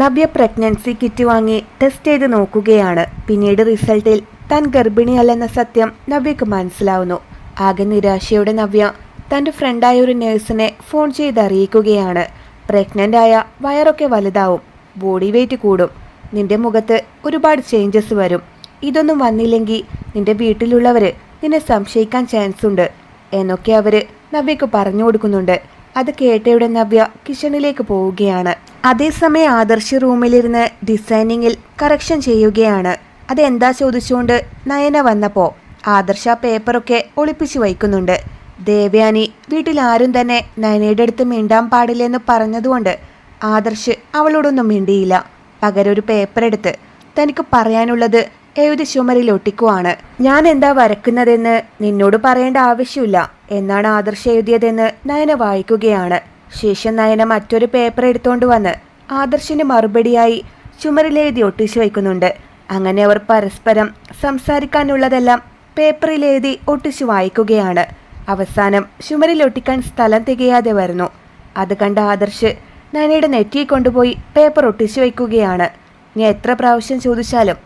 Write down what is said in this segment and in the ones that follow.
Navya pregnancy kit വാങ്ങി test ചെയ്ത് നോക്കുകയാണ്. പിന്നീട് റിസൾട്ടിൽ താൻ ഗർഭിണിയല്ലെന്ന സത്യം നവ്യക്ക് മനസ്സിലാവുന്നു. ആകെ നിരാശയോടെ നവ്യ തന്റെ ഫ്രണ്ടായ ഒരു നേഴ്സിനെ ഫോൺ ചെയ്ത് അറിയിക്കുകയാണ്. പ്രഗ്നന്റ് ആയ വയറൊക്കെ വലുതാവും ബോഡി വെയിറ്റ് കൂടും. നിന്റെ മുഖത്ത് ഒരുപാട് ചേഞ്ചസ് വരും. ഇതൊന്നും വന്നില്ലെങ്കിൽ നിന്റെ വീട്ടിലുള്ളവർ നിന്നെ സംശയിക്കാൻ ചാൻസ് ഉണ്ട് എന്നൊക്കെ അവർ നവ്യക്ക് പറഞ്ഞു കൊടുക്കുന്നുണ്ട്. അത് കേട്ടയുടെ നവ്യ കിച്ചണിലേക്ക് പോവുകയാണ്. അതേസമയം ആദർശ് റൂമിലിരുന്ന് ഡിസൈനിങ്ങിൽ കറക്ഷൻ ചെയ്യുകയാണ്. അതെന്താ ചോദിച്ചുകൊണ്ട് നയന വന്നപ്പോൾ ആദർശ പേപ്പറൊക്കെ ഒളിപ്പിച്ചു വയ്ക്കുന്നുണ്ട്. ദേവയാനി വീട്ടിലാരും തന്നെ നയനയുടെ അടുത്ത് മിണ്ടാൻ പാടില്ലെന്ന് പറഞ്ഞതുകൊണ്ട് ആദർശ് അവളോടൊന്നും മിണ്ടിയില്ല. പകരം ഒരു പേപ്പർ എടുത്ത് തനിക്ക് പറയാനുള്ളത് എഴുതി ചുമരിൽ ഒട്ടിക്കുവാണ്. ഞാൻ എന്താ വരക്കുന്നതെന്ന് നിന്നോട് പറയേണ്ട ആവശ്യമില്ല എന്നാണ് ആദർശ് എഴുതിയതെന്ന് നയന വായിക്കുകയാണ്. ശേഷം നയന മറ്റൊരു പേപ്പർ എടുത്തുകൊണ്ട് വന്ന് ആദർശിന് മറുപടിയായി ചുമരിലെഴുതി ഒട്ടിച്ചു വയ്ക്കുന്നുണ്ട്. അങ്ങനെ അവർ പരസ്പരം സംസാരിക്കാനുള്ളതെല്ലാം പേപ്പറിലെഴുതി ഒട്ടിച്ചു വായിക്കുകയാണ്. അവസാനം ചുമരിലൊട്ടിക്കാൻ സ്ഥലം തികയാതെ വരുന്നു. അത് കണ്ട ആദർശ് നയനയുടെ നെറ്റിയിൽ കൊണ്ടുപോയി പേപ്പർ ഒട്ടിച്ചു വയ്ക്കുകയാണ്. നീ എത്ര പ്രാവശ്യം ചോദിച്ചാലും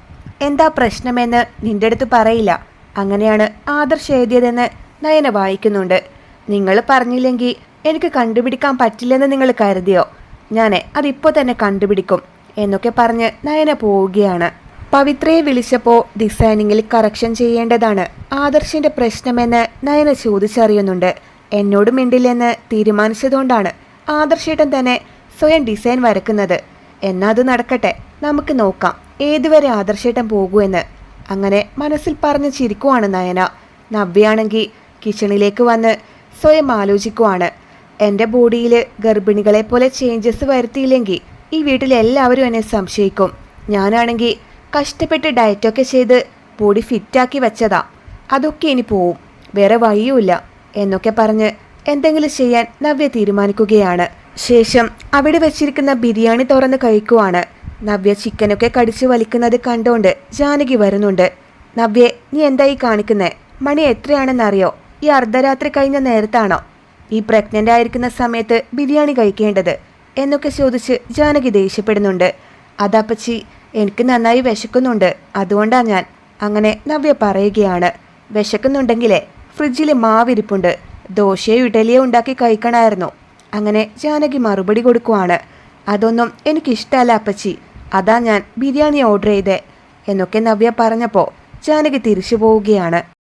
എന്താ പ്രശ്നമെന്ന് നിന്റെ അടുത്ത് പറയില്ല. അങ്ങനെയാണ് ആദർശ് എഴുതിയതെന്ന് നയന വായിക്കുന്നുണ്ട്. നിങ്ങൾ പറഞ്ഞില്ലെങ്കിൽ എനിക്ക് കണ്ടുപിടിക്കാൻ പറ്റില്ലെന്ന് നിങ്ങൾ കരുതിയോ? ഞാൻ അതിപ്പോൾ തന്നെ കണ്ടുപിടിക്കും എന്നൊക്കെ പറഞ്ഞ് നയന പോവുകയാണ്. പവിത്രയെ വിളിച്ചപ്പോൾ ഡിസൈനിങ്ങിൽ കറക്ഷൻ ചെയ്യേണ്ടതാണ്. ആദർശിന്റെ പ്രശ്നമെന്ന് നയന ചോദിച്ചറിയുന്നുണ്ട്. എന്നോട് മിണ്ടില്ലെന്ന് തീരുമാനിച്ചതുകൊണ്ടാണ് ആദർശേട്ടൻ തന്നെ സ്വയം ഡിസൈൻ വരക്കുന്നത്. എന്നാൽ അത് നടക്കട്ടെ നമുക്ക് നോക്കാം ഏതുവരെ ആദർശേട്ടൻ പോകുമെന്ന് അങ്ങനെ മനസ്സിൽ പറഞ്ഞ് ചിരിക്കുവാണ് നയന. നവ്യാണെങ്കിൽ കിച്ചണിലേക്ക് വന്ന് സ്വയം ആലോചിക്കുവാണ്. എന്റെ ബോഡിയിൽ ഗർഭിണികളെ പോലെ ചേഞ്ചസ് വരുത്തിയില്ലെങ്കിൽ ഈ വീട്ടിലെല്ലാവരും എന്നെ സംശയിക്കും. ഞാനാണെങ്കിൽ കഷ്ടപ്പെട്ട് ഡയറ്റൊക്കെ ചെയ്ത് ബോഡി ഫിറ്റാക്കി വെച്ചതാ. അതൊക്കെ ഇനി പോവും. വേറെ വഴിയുമില്ല എന്നൊക്കെ പറഞ്ഞ് എന്തെങ്കിലും ചെയ്യാൻ നവ്യ തീരുമാനിക്കുകയാണ്. ശേഷം അവിടെ വെച്ചിരിക്കുന്ന ബിരിയാണി തുറന്ന് കഴിക്കുവാണ്. നവ്യ ചിക്കനൊക്കെ കടിച്ചു വലിക്കുന്നത് കണ്ടുകൊണ്ട് ജാനകി വരുന്നുണ്ട്. നവ്യെ നീ എന്തായി കാണിക്കുന്നേ? മണി എത്രയാണെന്നറിയോ? ഈ അർദ്ധരാത്രി കഴിഞ്ഞ നേരത്താണോ? ഈ പ്രഗ്നന്റ് ആയിരിക്കുന്ന സമയത്ത് ബിരിയാണി കഴിക്കേണ്ടത് എന്നൊക്കെ ചോദിച്ച് ജാനകി ദേഷ്യപ്പെടുന്നുണ്ട്. അതപ്പച്ചി എനിക്ക് നന്നായി വിശക്കുന്നുണ്ട്. അതുകൊണ്ടാ ഞാൻ. അങ്ങനെ നവ്യ പറയുകയാണ്. വിശക്കുന്നുണ്ടെങ്കിലേ ഫ്രിഡ്ജിൽ മാവിരിപ്പുണ്ട്. ദോശയോ ഇഡലിയോ ഉണ്ടാക്കി കഴിക്കണമായിരുന്നു അങ്ങനെ ജാനകി മറുപടി കൊടുക്കുവാണ്. അതൊന്നും എനിക്കിഷ്ടമല്ല അപ്പച്ചി. അതാ ഞാൻ ബിരിയാണി ഓർഡർ ചെയ്തേ എന്നൊക്കെ നവ്യ പറഞ്ഞപ്പോൾ ജാനകി തിരിച്ചു പോവുകയാണ്.